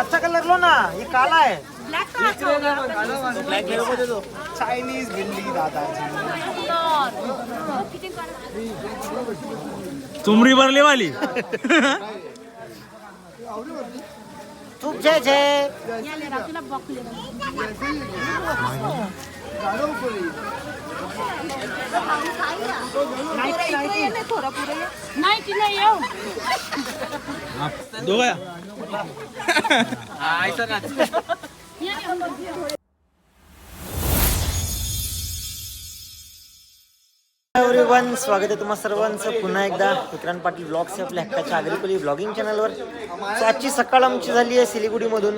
अच्छा colour low ना ये काला है। चायनीज बिल्ली दादाची चुमरी भरली वाली तू। छे छे तुला नाही नाही येऊ एव्हरीवन स्वागत आहे तुम्हा सर्वांचं. पुन्हा एकदा विक्रांत पाटील ब्लॉग्स आपल्या हक्काच्या आगरीपली ब्लॉगिंग चॅनलवर सो आजची सकाळ आमची झाली आहे सिलिगुडीमधून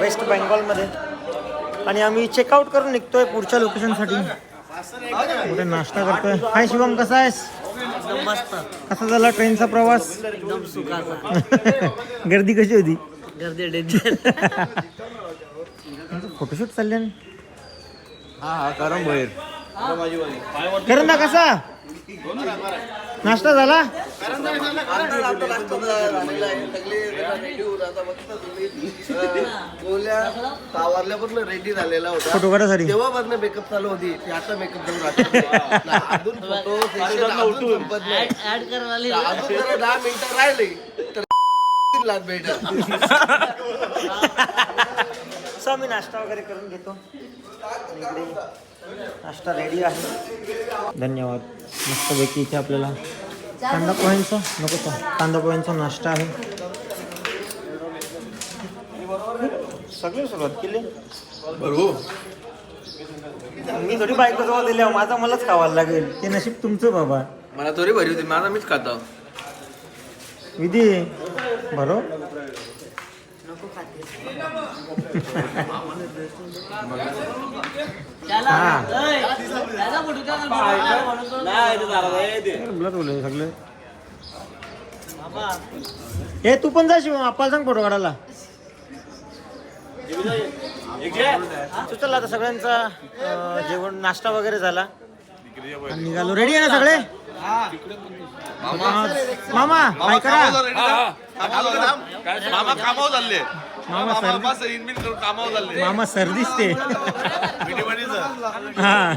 वेस्ट बेंगॉलमध्ये आणि आम्ही चेकआउट करून निघतोय पुढच्या लोकेशनसाठी कुठे नाश्ता करतोय? हाय शिवम कसा आहेस? मस्त. कसा झाला ट्रेनचा प्रवास? एकदम सुखाचा. गर्दी कशी होती? गर्दी डेंजर फोटोशूट चालले ना? हा हा करम ना कसा? नाश्ता झाला? तावारल्यापासून रेडी झालेला होता फोटो काढासाठी तेव्हापासून मेकअप चालू होती ती आता मेकअप अजून फोटो session अजून संपत नाही. ऍड करायला अजून जरा दहा मिनिटं राहिले तर लाख सो आम्ही नाश्ता वगैरे करून घेतो. नाश्ता रेडी आहे. धन्यवाद. मस्तपैकी इथे आपल्याला कांदा पोह्यांचा? नको तो. कांदा पोह्यांचा नाश्ता आहे. सगळे सुरुवात केली? मी थोडी बायको जवळ दिल्या माझा मलाच खावायला लागेल. ते नशीब तुमचं बाबा. मला थोडी भरी होती माझा मीच खाता विधी बरो हा सगळे ए तू पण जा शिव आपल्याला सांग फोटो काढायला तू चला आता सगळ्यांचा जेवण नाश्ता वगैरे झाला निघालो रेडी आहे ना सगळे मामा काय करा मामा कामावर चालले. मामा सर्दी इनबिन करून कामावर चालले. मामा सर्दीच ते. हा.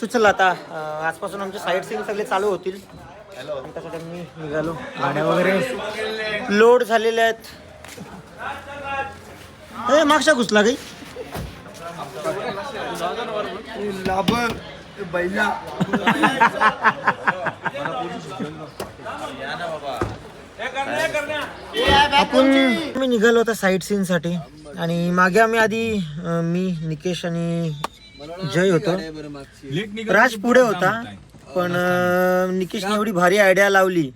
सो चला आता अं, आजपासून आमचे साईट सीन सगळे चालू होतील. आणि त्यासाठी आम्ही निघालो. गाड्या वगैरे लोड झालेल्या आहेत. ए मागच्या घुसला काही लाभ बैला. आपण मी निघालो होता साईट सीन साठी. आणि मागे आम्ही आधी अं, मी निकेश आणि जय होतो. राज पुढे होता पण अं, निकेशने एवढी भारी आयडिया लावली.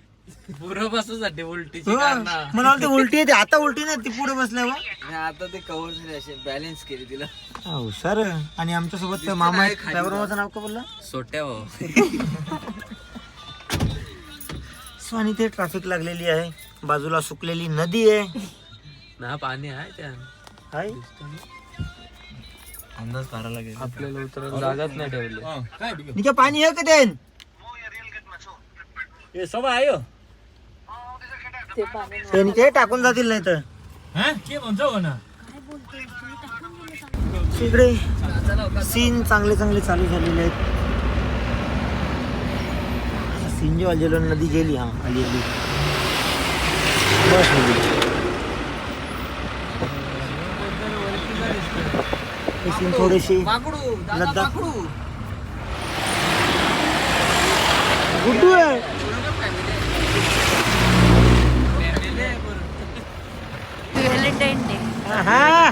पूर्वपासून उलटीची हो. मला वाटतं उलटी येते आता उलटी नाही ती पुढे बसल्यावर आता ते कव्हर असे बॅलन्स केली तिला. हा, हुशार. आणि आमच्यासोबत मामा ड्रायव्हर माझं नाव का बोलला? सोट्या हो सो आणि ते ट्रॅफिक लागलेली आहे. बाजूला सुकलेली नदी आहे. ना पाणी आहे त्या. हाय अंदाज करायला गेला. आपल्याला उतरायला जागाच नाही ठेवली. निका पाणी आहे का देन ते निके टाकून जातील नाही तर इकडे सीन चांगले चांगले चालू झालेले आहेत. सीन जो आलेलो नदी गेली हा। आली आली बस नदी। थोडेसे लद्दाख। गुड्डू आहे। हा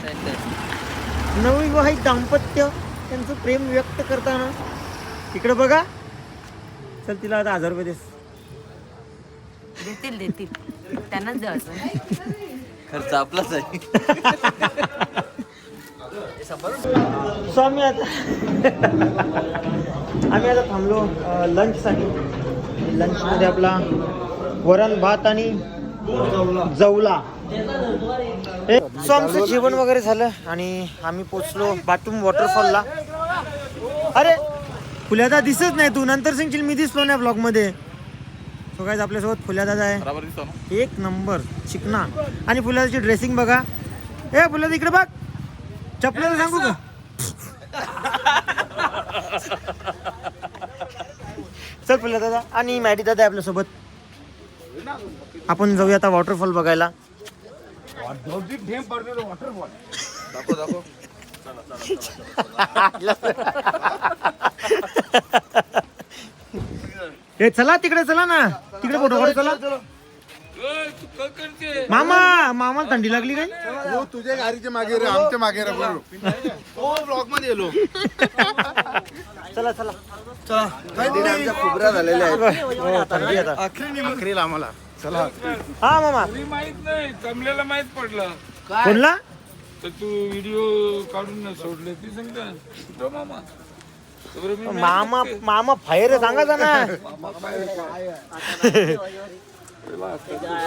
नवविवाहित दाम्पत्य त्यांचं प्रेम व्यक्त करताना. इकडे बघा. चल तिला आता हजार रुपये देस. देतील देतील. त्यांनाच द्यायचं खर्च आपलाच आहे. सो आम्ही आता आम्ही आता थांबलो लंचसाठी लंचमध्ये आपला वरण भात आणि जवला. सो आमचं जेवण वगैरे झालं आणि आम्ही पोचलो बाटूम वॉटरफॉलला. अरे फुल्या आता दिसत नाही. तू नंतर सांगशील मी दिसलो नाही ब्लॉगमध्ये तो काय आपल्यासोबत फुल्या दादा आहे. बरोबर दिसतो ना? एक नंबर चिकना. आणि फुलाची ड्रेसिंग बघा. ए फुला इकडे बघ. चपल्याला सांगू का? चल फुला दादा आणि मॅडी दादा आहे आपल्यासोबत. आपण जाऊया आता वॉटरफॉल बघायला. दाखव दाखव. ए चला तिकडे चला ना. तिकडे फोटो काढू चला. मामा मामाला थंडी लागली काय? हो तुझ्या गाडीच्या मागे रे आमच्या मागे रे हो ब्लॉगमध्ये गेलो. चला चला. आमच्या खुबऱ्या झालेल्या आहेत. हो, थंडी आता. अखेरीला आम्हाला. चला. हा मामा. माहीत नाही जमलेला माहीत पडलं. कोणला? तर तू व्हिडिओ काढून सोडले ती सांगता. तो मामा. तर बरं मी मामा मामा फायर सांगा ना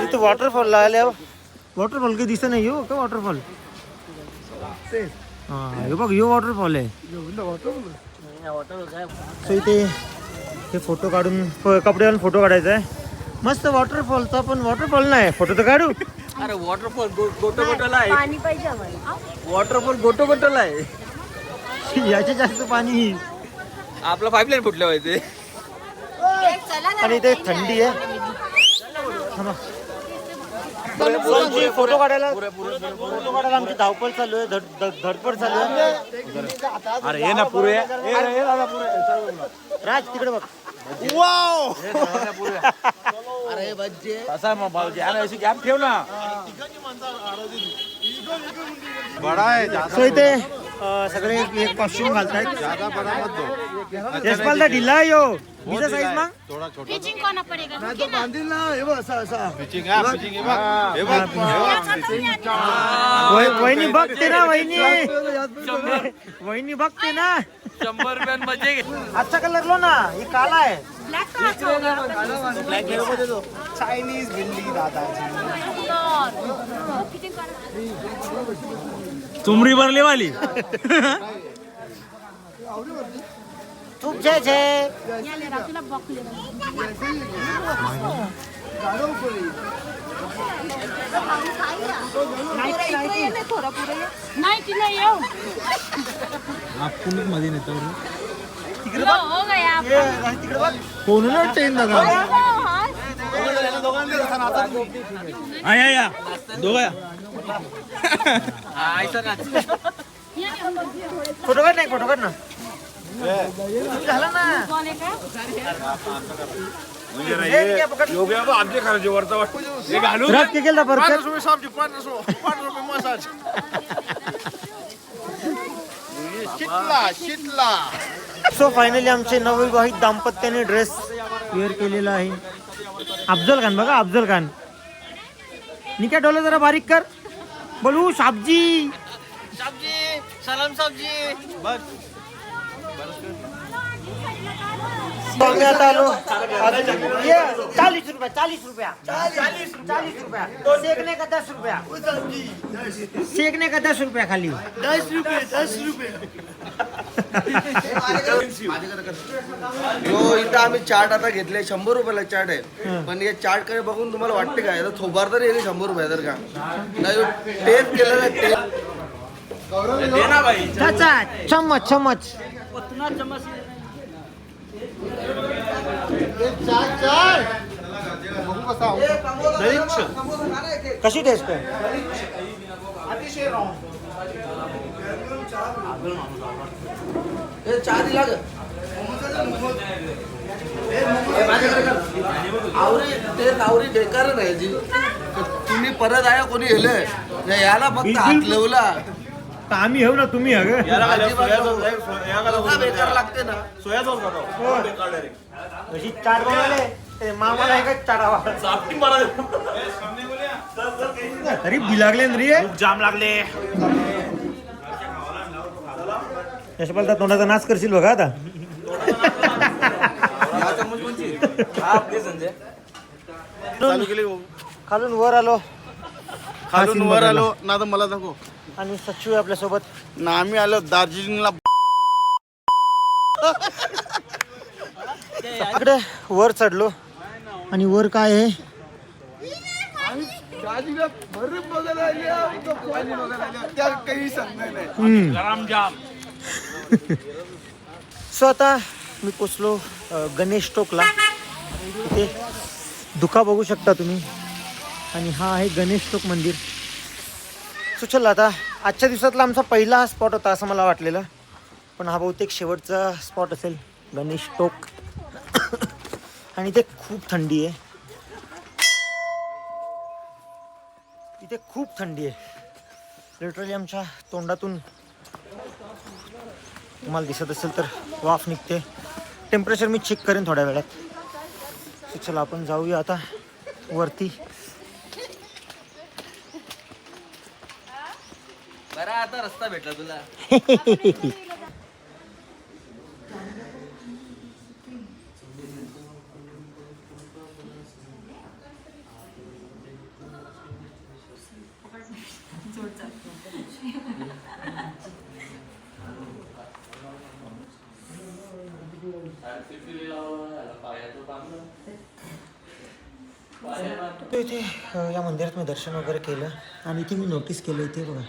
तिथं वॉटरफॉल आल्या. वॉटरफॉल काही दिसत नाही हो का वॉटरफॉल हा हे बघ यो वॉटरफॉल आहे. So इथे हे फोटो काढून फ- कपडे घालून फोटो काढायचा आहे. मस्त वॉटरफॉलचा पण वॉटरफॉल नाही. फोटो तर काढू. अरे वॉटरफॉल गोटो गोटोला आहे. पाणी पाहिजे आम्हाला. वॉटरफॉल गोटो गोटोला आहे. याचे जास्त पाणी. आपला पाईपलाईन फुटल्या व्हायचे आणि इथे थंडी आहे. थांबा. फोनची फोटो काढायला फोटो काढायला आमची धावपळ चालू आहे धड- धड- धडपड चालू आहे. अरे ये ना पुरे. राज तिकडे बघ. असा मग भाऊजी अरे अशी गॅप ठेव ना बडा आहे ज्यादा सो इथे अं, सगळे एक कॉस्ट्युम घालतायत. ज्यादा बडा मत दो यशपालदा ढिला आहे यो. बिजा साईज मग? थोडा छोटा. पिचिंग कोणा पडेगा? बांधील ना हे बघ असा असा. पिचिंग हा पिचिंग हे बघ. हे बघ हे बघ. वह- वहिनी बघते ना वहिनी. वहिनी बघते ना. शंभर रुपयांमध्ये अच्छा कलर लो ना ही. काला आहे चायनीज बिल्ली दादा चुमरी भरली वाली? खूप जय जय रात्रीला बॉकले नाही येऊ. तिकडे लो, हो गया बघ. कोण ट्रेन दादा हा. या दोघं. फोटो काढ नाही फोटो काढ ना. झाला ना हे के केला रुपये सामची रुपये रुपये मसाज. शितला शितला सो फायनली आमचे नवविवाहित दाम्पत्याने ड्रेस वेअर केलेला आहे. अफजल खान बघा अफजल खान. निका डोला जरा बारीक कर. बोलू साबजी सलाम साबजी आम्ही आलो। ये, चालीस रुपया चालीस रुपया। चालीस चालीस रुपया। सेकने का दस रुपया। सेकने का दस रुपया खाली। दस रुपये दस रुपये। इथं आम्ही चार्ट आता घेतले शंभर रुपयाला चार्ट आहे. पण हे चार्ट कडे बघून तुम्हाला वाटते का? थोबार तर येईल शंभर रुपये तर का? नाही टेप केलेला टेप चाचा चम्मच चम्मच. कसा कशी टेस्ट आहे? हे चहा दिला. आवरी ते आवरी बेकार नाही जी तुम्ही परत आहे कोणी हेलंय हे याला फक्त हात लावला. तर आम्ही घेऊ ना तुम्ही हा ग. अजिबात बेकार लागते ना. अशी बनवले ते मामाला तरी बिलागले ना रे. जाम लागले. यशपाल तर तोंडाचा नाश करशील बघा आता. चालू केली खालून वर आलो. खालून वर आलो. ना तर मला दाखव. आणि आहे आपल्यासोबत. ना आम्ही आलो दार्जिलिंगला. इकडे वर चढलो. आणि वर काय आहे? गाडीला बरं बघायला आली आहे, तो पाणी बघायला आली आहे. त्या काही सांगणार नाही हम्म. सो आता मी पोचलो अ, गणेश टोकला. इथे दुका बघू शकता तुम्ही. आणि हा आहे गणेश टोक मंदिर. सो चल आता. आजच्या दिवसातला आमचा पहिला स्पॉट होता असं मला वाटलेलं. पण हा बहुतेक शेवटचा स्पॉट असेल. गणेश टोक. आणि इथे खूप थंडी आहे. इथे खूप थंडी आहे. लिटरली आमच्या तोंडातून तुम्हाला दिसत असेल तर वाफ निघते. टेम्परेचर मी चेक करेन थोड्या वेळात. चला आपण जाऊया आता वरती. चांगला रस्ता भेटला तुला. इथे या मंदिरात मी दर्शन वगैरे केलं आणि इथे मी नोटीस केलं इथे बघा.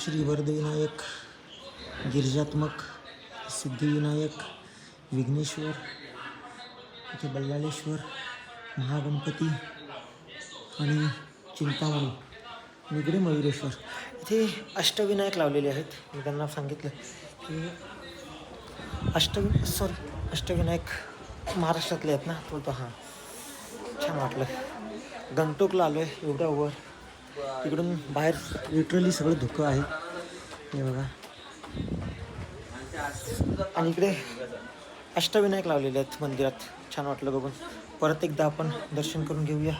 श्री वरदविनायक गिरिजात्मक सिद्धिविनायक विघ्नेश्वर इथे बल्लाळेश्वर महागणपती आणि चिंतामणी. निगडे मयुरेश्वर. इथे अष्टविनायक लावलेले आहेत. मी त्यांना सांगितलं की अष्टवि सॉरी अष्टविनायक महाराष्ट्रातले आहेत ना तो तो हां. छान वाटलं. गंगटोकला आलो आहे एवढ्या वर. तिकडून बाहेर लिटरली सगळं धुकं आहे. हे बघा. आणि इकडे अष्टविनायक लावलेले आहेत मंदिरात. छान वाटलं बघून. परत एकदा आपण दर्शन करून घेऊया.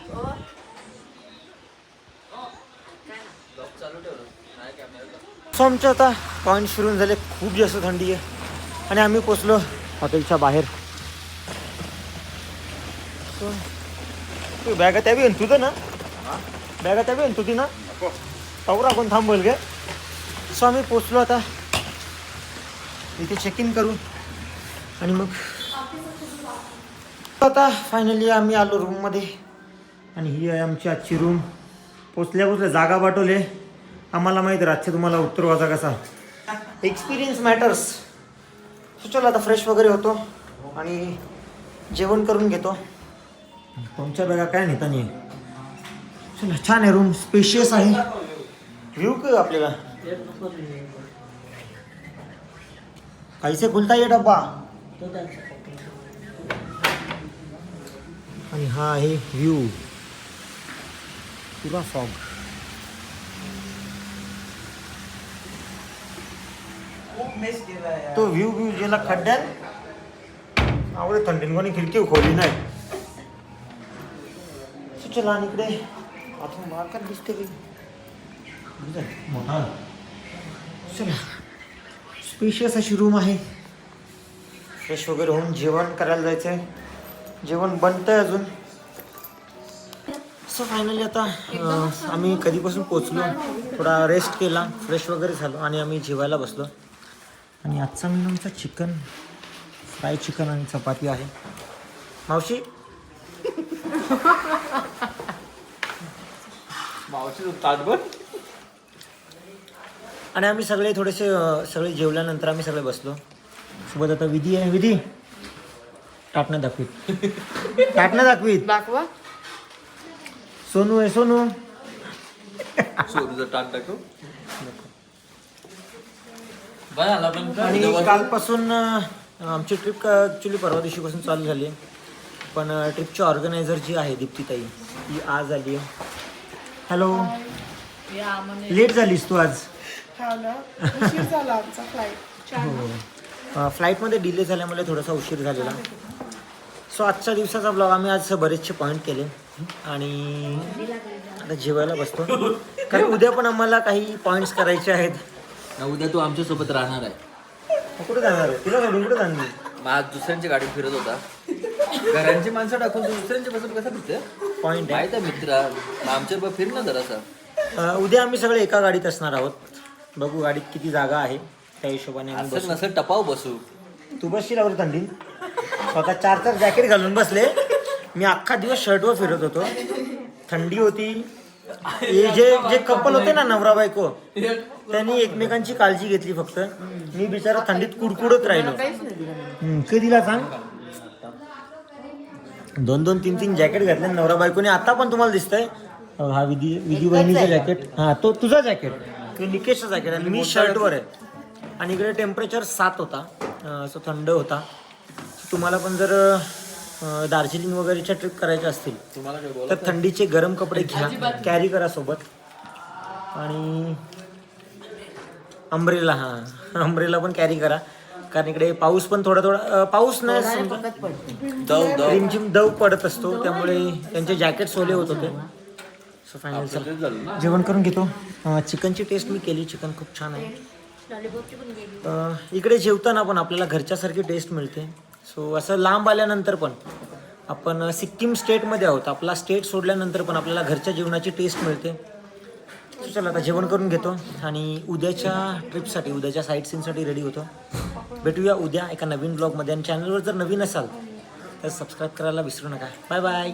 सो आमचे आता पॉईंट फिरून झाले. खूप जास्त थंडी आहे. आणि आम्ही पोचलो हॉटेलच्या बाहेर. बॅग तू त्या बी तुझं ना? बॅगा त्या बेन आहे ना तुझी ना? पाहू कोण थांबवेल गे. सो आम्ही पोचलो आता. इथे चेक इन करू. आणि मग आता फायनली आम्ही आलो रूममध्ये आणि ही आहे आमची आजची रूम पोचल्या पोचल्या जागा पाठवले. आम्हाला माहीत रातचे तुम्हाला उत्तर वाजा कसा. एक्सपिरियन्स मॅटर्स सो चला आता फ्रेश वगैरे होतो. आणि जेवण करून घेतो. तुमच्या बॅगा काय नेता नाही. चला छान आहे रूम स्पेशियस आहे. व्ह्यू का आपल्याला? कैसे खुलता ये डब्बा. आणि हा आहे व्ह्यू पुरा फॉग तो व्ह्यू व्ह्यू गेला खड्ड्यात. आवडे थंडीन कोणी खिडकी खोली नाही. चला आणि इकडे. आतून मार्कात दिसते की. दिसतंय? मोठा. चला. स्पेशियस अशी रूम आहे. फ्रेश वगैरे होऊन जेवण करायला जायचं आहे जेवण बनतंय अजून. सो फायनली आता आम्ही कधीपासून पोचलो. थोडा रेस्ट केला. फ्रेश वगैरे झालो आणि आम्ही जेवायला बसलो. आणि आजचा मेनू आमचा चिकन फ्राय चिकन आणि चपाती आहे. मावशी? मावशी ताटभर आणि आम्ही सगळे थोडेसे अं, सगळे जेवल्यानंतर आम्ही सगळे बसलो. सोबत आता विधी आहे. विधी टाटणं दाखवीत. टाटणं दाखवीत. दाखवा. सोनू आहे सोनू. सोनूचं ताट टाकू बरं आला पण आणि कालपासून अं, आमची ट्रिप ॲक्च्युली परवा दिवशीपासून चालू झाली. आहे पण ट्रिपची ऑर्गनायझर जी आहे दीप्तीताई ती आज आली आहे. हॅलो लेट झालीस तू आज. हो फ्लाईटमध्ये डिले झाल्यामुळे थोडासा उशीर झालेला. सो आजच्या दिवसाचा ब्लॉग आम्ही आज बरेचसे पॉईंट केले. आणि आता जेवायला बसतो. कारण उद्या पण आम्हाला काही पॉईंट्स करायचे आहेत. उद्या तू आमच्यासोबत राहणार आहे. मग कुठे जाणार आहे? तिला सोडून कुठे जाणार मग आज दुसऱ्यांच्या गाडीत फिरत होता. घरांची माणसं टाकून तू दुसऱ्यांच्या बसून कसं फिरते पॉईंट आहे. माहीत आहे मित्रा आमच्या बरोबर फिर ना जरासा. अ, उद्या आम्ही सगळे एका गाडीत असणार आहोत. बघू गाडीत किती जागा आहे त्या हिशोबाने आम्ही असं बसू. नसं टपाव बसू. तू बसशील आवड थंडी स्वतः चार चार जॅकेट घालून बसले. मी अख्खा दिवस शर्टवर फिरत होतो. थंडी होती. हे जे जे कपल होते ना नवरा बायको त्यांनी एकमेकांची काळजी घेतली फक्त. मी बिचारा थंडीत कुडकुडत राहिलो. हम्म, कधीला सांग? दोन दोन तीन तीन जॅकेट घातले नवरा बायकोने. आता पण तुम्हाला दिसतंय. हा विधी विधी बहिणीचं जॅकेट हा तो तुझा जॅकेट निकेशचा जॅकेट आणि मी शर्टवर आहे. आणि इकडे टेम्परेचर सात होता. सो थंड होता. तुम्हाला पण जर दार्जिलिंग वगैरेच्या ट्रिप करायच्या असतील तर थंडीचे गरम कपडे घ्या. कॅरी करा सोबत. आणि अम्ब्रेला हा. अम्ब्रेला पण कॅरी करा. कारण इकडे पाऊस पण थोडा थोडा पाऊस नाही रिमझिम दव पडत असतो त्यामुळे त्यांचे जॅकेट ओले होत होते. सो फायनल चला. जेवण करून घेतो. चिकनची टेस्ट मी केली चिकन खूप छान आहे. इकडे जेवताना पण आपल्याला घरच्यासारखी टेस्ट मिळते. सो असं लांब आल्यानंतर पण आपण सिक्कीम स्टेटमध्ये आहोत. आपला स्टेट सोडल्यानंतर पण आपल्याला घरच्या जेवणाची टेस्ट मिळते. सो चला आता जेवण करून घेतो. आणि उद्याच्या ट्रिपसाठी उद्याच्या साईट सीनसाठी रेडी होतो. भेटूया उद्या एका नवीन ब्लॉगमध्ये आणि चॅनलवर जर नवीन असाल तर सबस्क्राईब करायला विसरू नका. Bye bye